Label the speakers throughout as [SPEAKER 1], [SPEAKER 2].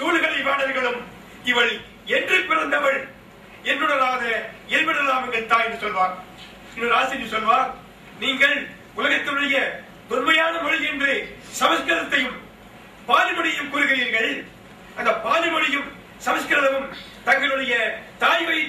[SPEAKER 1] சூழ்கலை வாணர்களும் இவள் என்று பிறந்தவள். என்னுடராத இயல்பிடலாம் எங்கள் தாய் என்று சொல்வார். இன்னொரு ஆசிரியர் சொல்வார் நீங்கள் உலகத்தினுடைய தொன்மையான மொழி என்று சமஸ்கிருதத்தையும் பாலிமொழியும் கூறுகிறீர்கள். அந்த பாலிமொழியும் சமஸ்கிருதமும் தங்களுடைய தாய் வழி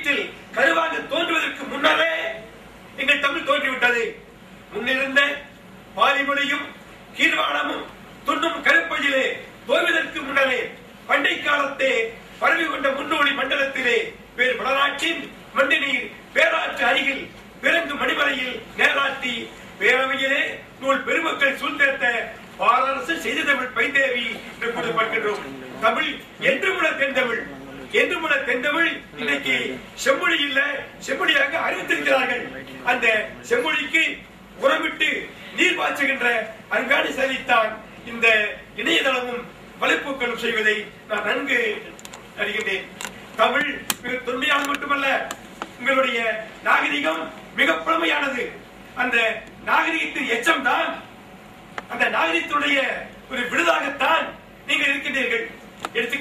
[SPEAKER 1] நேராட்டி பேரவையிலே நூல் பெருமக்கள் சூழ்ந்தேத்த பாரரசு செய்த தமிழ் பைந்தேவி என்று பார்க்கின்றோம். தமிழ் என்று முன தென்தமிழ் என்று முன தென்தமிழ். இன்னைக்கு செம்மொழி இல்ல செம்மொழியாக அறிவித்திருக்கிறார்கள். அந்த செம்மொழிக்கு உரமிட்டு நீர் பாய்ச்சுகின்ற அங்காடி சலித்தான் இந்த இணையதளமும் வலைப்பூக்களும் செய்வதை நான் நன்கு அறிகின்றேன். தமிழ் மிக தொன்மையான மட்டுமல்ல உங்களுடைய நாகரிகம் மிக பழமையானது அந்த நாகரிகத்தின் எச்சம் தான். அந்த நாகரிகத்துடைய ஒரு விடுதாகத்தான் நீங்கள் இருக்கின்றீர்கள். எடுத்து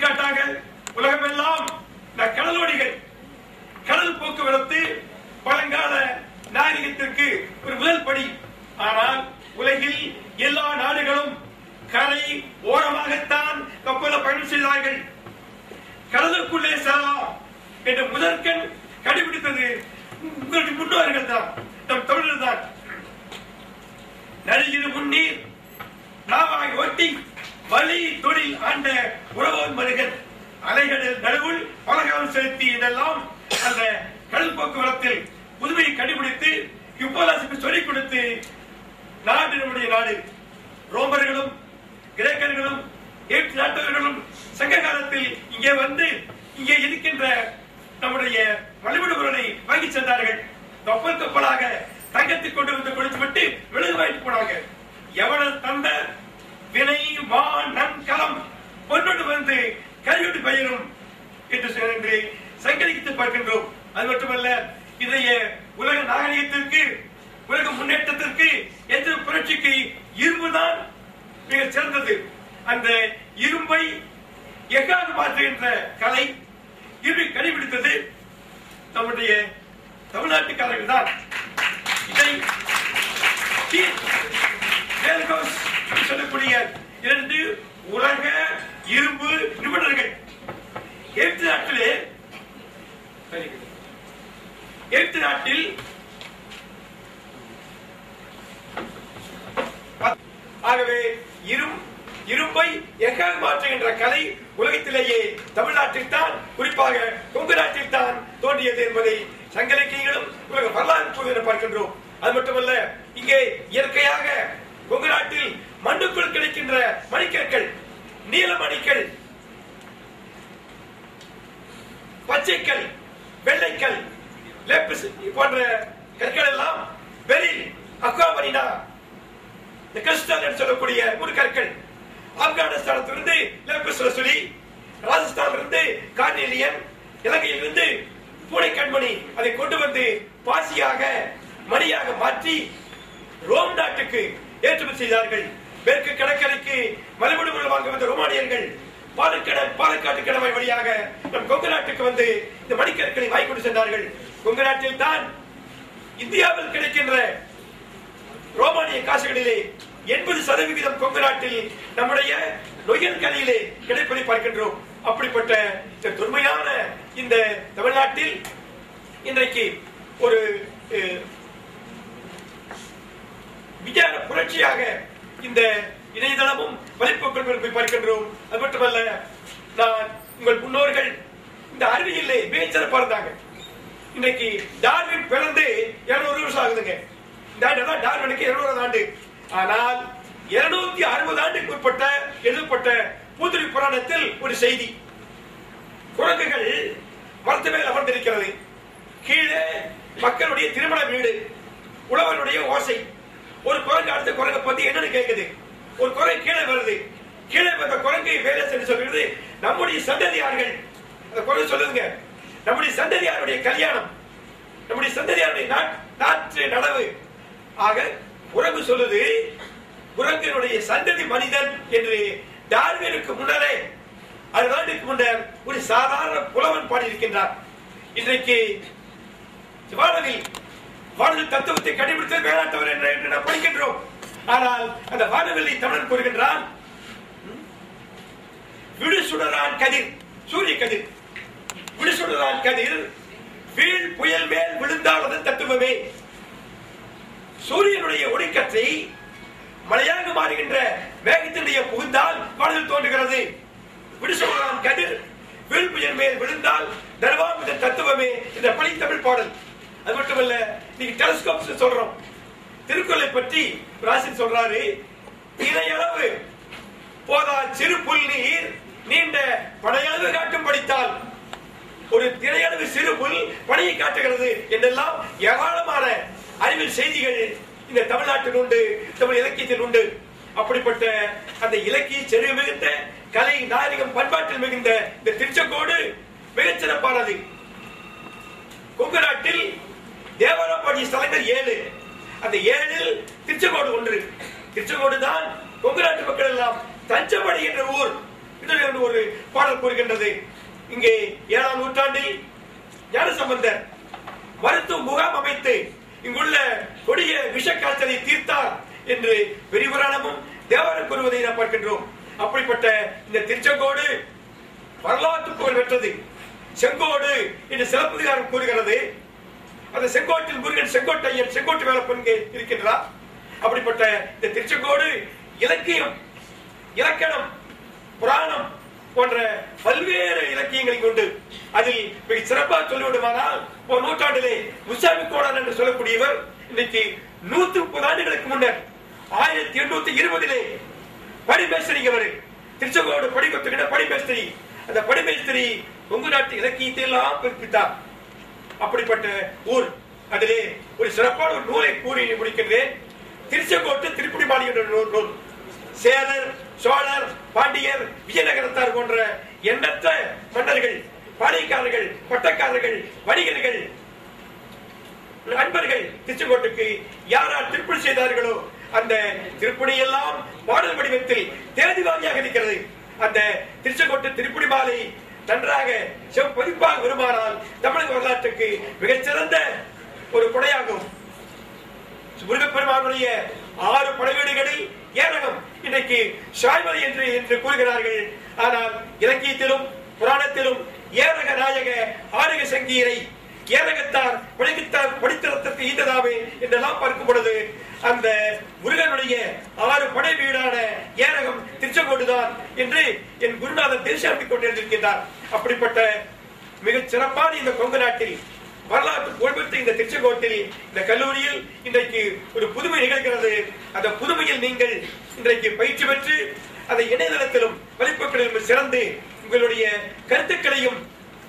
[SPEAKER 1] யுப்பலாசுக்கு சொல்லிக் கொடுத்து நாடு நம்முடைய நாடு ரோமர்களும் கிரேக்கர்களும் நாட்டவர்களும் சங்க காலத்தில் இங்கே வந்து இங்கே இருக்கின்ற நம்முடைய வழிபடுபொருளை வாங்கி சென்றார்கள். கப்பல் கப்பலாக தங்கத்தை கொண்டு வந்து கொடுத்து விட்டு விலகு வாங்கிட்டு போனாங்க. எவனது தந்த? வினை மா நன்கலம் பொன்னோடு வந்து கைவிட்டு பயிரும் என்று என்று சங்கரித்து பார்க்கின்றோம். அது மட்டுமல்ல இதைய உலக நாகரிகத்திற்கு முன்னேற்றத்திற்கு எந்த புரட்சிக்கு இரும்புதான் மிக சிறந்தது. அந்த இரும்பை எக்காக மாற்றுகின்ற கலை இரும்பை கடைபிடித்தது நம்முடைய தமிழ்நாட்டுக்காரர்கள் தான். இதை சொல்லக்கூடிய இரண்டு உலக இரும்பு நிபுணர்கள் எகிப்து நாட்டிலே எகிப்து நாட்டில் ஆகவே இரும் இரும்பை எக்காக மாற்றுகின்ற கலை உலகத்திலேயே தமிழ்நாட்டில் தான் குறிப்பாக கொங்கு நாட்டில் தான் தோன்றியது என்பதை சங்கலக்கியங்களும் உலக வரலாறு பார்க்கின்றோம். அது மட்டுமல்ல இங்கே இயற்கையாக கொங்கு நாட்டில் மண்ணுக்குள் கிடைக்கின்ற மணிக்கற்கள் நீல மணிக்கல் பச்சைக்கல் வெள்ளைக்கல் போன்ற கற்கள் எல்லாம் பெரில் அக்வாமரினா இந்த கிறிஸ்டல் சொல்லக்கூடிய ஒரு கற்கள் ஆப்கானிஸ்தானத்திலிருந்து லெப்பிஸ் சொல்லி ராஜஸ்தானிலிருந்து கார்னேலியன் இலங்கையிலிருந்து பூனை கண்மணி அதை கொண்டு வந்து பாசியாக மணியாக மாற்றி ரோம் நாட்டுக்கு ஏற்றுமதி செய்தார்கள். மேற்கு கடற்கரைக்கு மலைமுடுகள் வாங்க வந்த ரோமானியர்கள் பாலக்கடல் பாலக்காட்டு கடமை வழியாக நம் கொங்கு நாட்டுக்கு வந்து இந்த மணிக்கற்களை வாங்கி கொண்டு சென்றார்கள். கொங்கு நாட்டில் தான் இந்தியாவில் கிடைக்கின்ற ரோமானிய காசுகளிலே எண்பது சதவிகிதம் கொங்கு நாட்டில் நம்முடைய நொயல் கலையிலே கிடைப்பதை பார்க்கின்றோம். அப்படிப்பட்ட இந்த தொன்மையான இந்த தமிழ்நாட்டில் இன்றைக்கு ஒரு விஞ்ஞான புரட்சியாக இந்த இணையதளமும் வலைப்போக்கள் பார்க்கின்றோம். அது மட்டுமல்ல நான் உங்கள் முன்னோர்கள் இந்த அறிவியலே மிக சிறப்பா இருந்தாங்க இன்னைக்கு டார்வின் பிறந்து 200 வருஷம் ஆகுதுங்க. இந்த டார்வினுக்கு 200 ஆண்டு. ஆனால் 260 அறுபது ஆண்டுக்கு உட்பட்ட எழுதப்பட்ட பூதுரி புராணத்தில் ஒரு செய்தி. குரங்குகள் மரத்து மேல் அமர்ந்திருக்கிறது. கீழே மக்களுடைய திருமண வீடு உழவனுடைய ஓசை. ஒரு குரங்கு அடுத்த குரங்கை பத்தி என்னன்னு கேக்குது. ஒரு குரங்கு கீழே வருது. கீழே வந்த குரங்கை வேலை சென்று சொல்கிறது நம்முடைய சந்ததியார்கள். அந்த குரங்கு சொல்லுங்க நம்முடைய சந்ததியாருடைய கல்யாணம் நம்முடைய சந்ததியாருடைய நாட்- நாற்று நடவு. ஆக குரங்கு சொல்லுது குரங்கினுடைய சந்ததி மனிதன் என்று டார்வினுக்கு முன்னரே அறுபது ஆண்டுக்கு முன்னர் ஒரு சாதாரண புலவன் பாடியிருக்கின்றார். இன்றைக்கு வானவில் வானவில் தத்துவத்தை கண்டுபிடித்தது வேளாட்டவர் என்று என்று நாம் படிக்கின்றோம். ஆனால் அந்த வானவில்லை தமிழன் கூறுகின்றான் விடுசுடரான் கதிர் சூரிய கதிர். விடுசுடரான் கதிர் வீழ் புயல் மேல் விழுந்தால் தத்துவமே. சூரியனுடைய ஒளிக்கற்றை மழையாக மாறுகின்ற வேகத்தினுடைய புகுந்தால் மனதில் தோன்றுகிறது. விடுசுடரான் கதிர் வீழ் மேல் விழுந்தால் தர்வாமித இந்த தத்துவமே இந்த பழி தமிழ் பாடல். அது மட்டுமல்ல நீங்க டெலிஸ்கோப் சொல்றோம். திருக்குறளை பற்றி ராசி சொல்றாரு இணையளவு போதா சிறு புல் நீர் நீண்ட படையளவு காட்டும் படித்தால் ஒரு திரையளவு சிறு புல் பணியை காட்டுகிறது என்றெல்லாம் ஏராளமான அறிவியல் செய்திகள் இந்த தமிழ்நாட்டில் உண்டு தமிழ் இலக்கியத்தில் உண்டு. அப்படிப்பட்ட அந்த இலக்கிய செறிவு மிகுந்த கலை நாகரிகம் பண்பாட்டில் மிகுந்த இந்த திருச்செங்கோடு மிகச்சிறப்பானது கொங்கு நாட்டில் தேவராபாடி ஸ்தலங்கள் ஏழு. அந்த ஏழில் திருச்செங்கோடு ஒன்று. திருச்செங்கோடு தான் கொங்கு நாட்டு மக்கள் எல்லாம் தஞ்சமடி என்ற ஊர். என்று ஒரு பாடல் கூறுகின்றது. இங்கே ஏழாம் நூற்றாண்டில் ஞானசம்பந்தர் மருத்துவ முகாம் அமைத்து இங்குள்ள கொடிய விஷ காய்ச்சலை தீர்த்தார் என்று பெரியபுராணமும் தேவரும் கூறுவதை நாம் பார்க்கின்றோம். அப்படிப்பட்ட இந்த திருச்செங்கோடு வரலாற்று புகழ் பெற்றது. செங்கோடு என்று சிலப்பதிகாரம் கூறுகிறது. அந்த செங்கோட்டில் முருகன் செங்கோட்டையன் செங்கோட்டு வேலப்பன் இருக்கின்றார் அப்படிப்பட்ட இந்த திருச்செங்கோடு இலக்கியம் இலக்கணம் புராணம் போன்ற பல்வேறு இலக்கியங்களை கொண்டு அதில் மிக சிறப்பாக சொல்லிவிடுமானால் ஒரு நூற்றாண்டிலே முசாமி கோடான் என்று சொல்லக்கூடியவர் இன்னைக்கு நூத்தி முப்பது ஆண்டுகளுக்கு முன்னர் ஆயிரத்தி எண்ணூத்தி இருபதிலே படிமேஸ்திரி அவர். திருச்செங்கோடு படிக்கத்துக்கிட்ட படிமேஸ்திரி. அந்த படிமேஸ்திரி கொங்கு நாட்டு இலக்கியத்தை எல்லாம் பிறப்பித்தார் அப்படிப்பட்ட ஊர். அதிலே ஒரு சிறப்பான ஒரு நூலை கூறி முடிக்கின்றேன். திருச்செங்கோட்டு திருப்புடிமாடி என்ற நூல் நூல். சேரர் சோழர் பாண்டியர் விஜயநகரத்தார் போன்ற எண்ணற்ற மன்னர்கள் பாளையக்காரர்கள் பட்டக்காரர்கள் வணிகர்கள் அன்பர்கள் திருச்செங்கோட்டுக்கு யாரார் திருப்பணி செய்தார்களோ அந்த திருப்பணி எல்லாம் பாடல் வடிவத்தில் தேதி வாரியாக இருக்கிறது. அந்த திருச்செங்கோட்டு திருப்பணி மாலை நன்றாக செவ்வதிப்பாக வருமானால் தமிழக வரலாற்றுக்கு மிகச்சிறந்த ஒரு கொடையாகும் முருகப்பெருமானுடைய ஆறு படைவீடுகளில் ஏனகம் இன்றைக்கு ஷாய்மதி என்று என்று கூறுகிறார்கள். ஆனால் இலக்கியத்திலும் புராணத்திலும் ஏரக நாயக ஆரக சங்கீரை ஏரகத்தார் படித்தார் படித்தரத்திற்கு ஈந்ததாவே என்றெல்லாம் பார்க்கும் பொழுது அந்த முருகனுடைய ஆறு படை வீடான ஏரகம் திருச்செங்கோடுதான் என்று என் குருநாதன் தெரிசாமி கொண்டிருந்திருக்கின்றார். அப்படிப்பட்ட மிகச் சிறப்பான இந்த கொங்கு நாட்டில் வரலாற்று புகழ்பெற்ற இந்த திருச்செங்கோட்டில் இந்த கல்லூரியில் இன்றைக்கு ஒரு புதுமை நிகழ்கிறது. அந்த புதுமையில் நீங்கள் இன்றைக்கு பயிற்சி பெற்று அதை இணையதளத்திலும் வலைப்பொருட்களிலும் சிறந்து உங்களுடைய கருத்துக்களையும்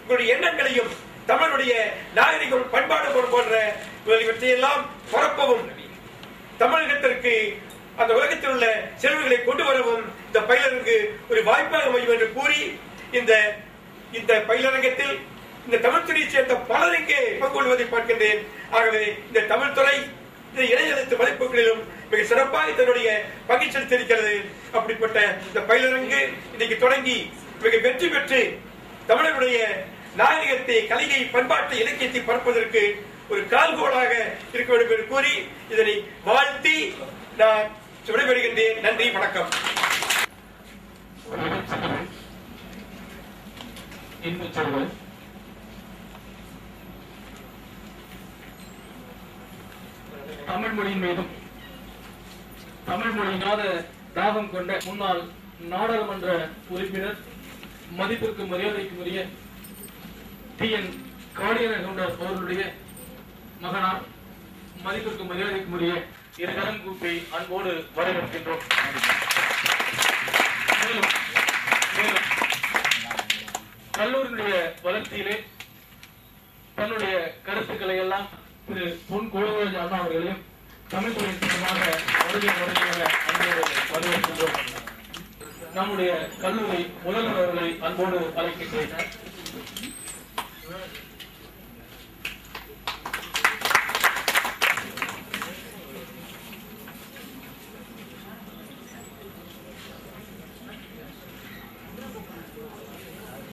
[SPEAKER 1] உங்களுடைய எண்ணங்களையும் தமிழுடைய நாகரிகம் பண்பாடு போன்ற இவற்றையெல்லாம் பரப்பவும் தமிழகத்திற்கு அந்த உலகத்தில் உள்ள செல்வங்களை கொண்டு வரவும் இந்த பயிலரங்கு ஒரு வாய்ப்பாக அமையும் என்று கூறி இந்த இந்த பயிலரங்கத்தில் இந்த தமிழ் துறையை சேர்ந்த பலர் இங்கே பங்கு கொள்வதை பார்க்கின்றேன். ஆகவே இந்த தமிழ் துறை இந்த இணையதளத்து வலைப்புகளிலும் மிக சிறப்பாக தன்னுடைய பங்கு செலுத்தியிருக்கிறது அப்படிப்பட்ட இந்த பயிலரங்கு இன்னைக்கு தொடங்கி மிக வெற்றி பெற்று தமிழருடைய நாகரிகத்தை கலையை பண்பாட்டை இலக்கியத்தை பரப்பதற்கு ஒரு கால்கோளாக இருக்க வேண்டும் என்று கூறி இதனை வாழ்த்தி நான் விடைபெறுகின்றேன். நன்றி வணக்கம்.
[SPEAKER 2] இன்பச் தமிழ் மொழியின் மீதும் தமிழ் மொழியினாத தாகம் கொண்ட முன்னாள் நாடாளுமன்ற உறுப்பினர் மதிப்பிற்கு மரியாதைக்குரிய டி. என். காளியன அவர்களுடைய மகனார் மதிப்பிற்கு மரியாதைக்குரிய இருகரம் கூப்பி அன்போடு வரவேற்கின்றோம். மேலும் மேலும் கல்லூரியினுடைய வளர்ச்சியிலே தன்னுடைய கருத்துக்களை எல்லாம் திரு பொன் கோவிராஜ் அண்ணா அவர்களையும் தமிழ் துறை மூலமாக வருகை வருகையாக வரவேற்கின்றோம். நம்முடைய கல்லூரி முதல்வர் அவர்களை அன்போடு அழைக்கின்றேன்.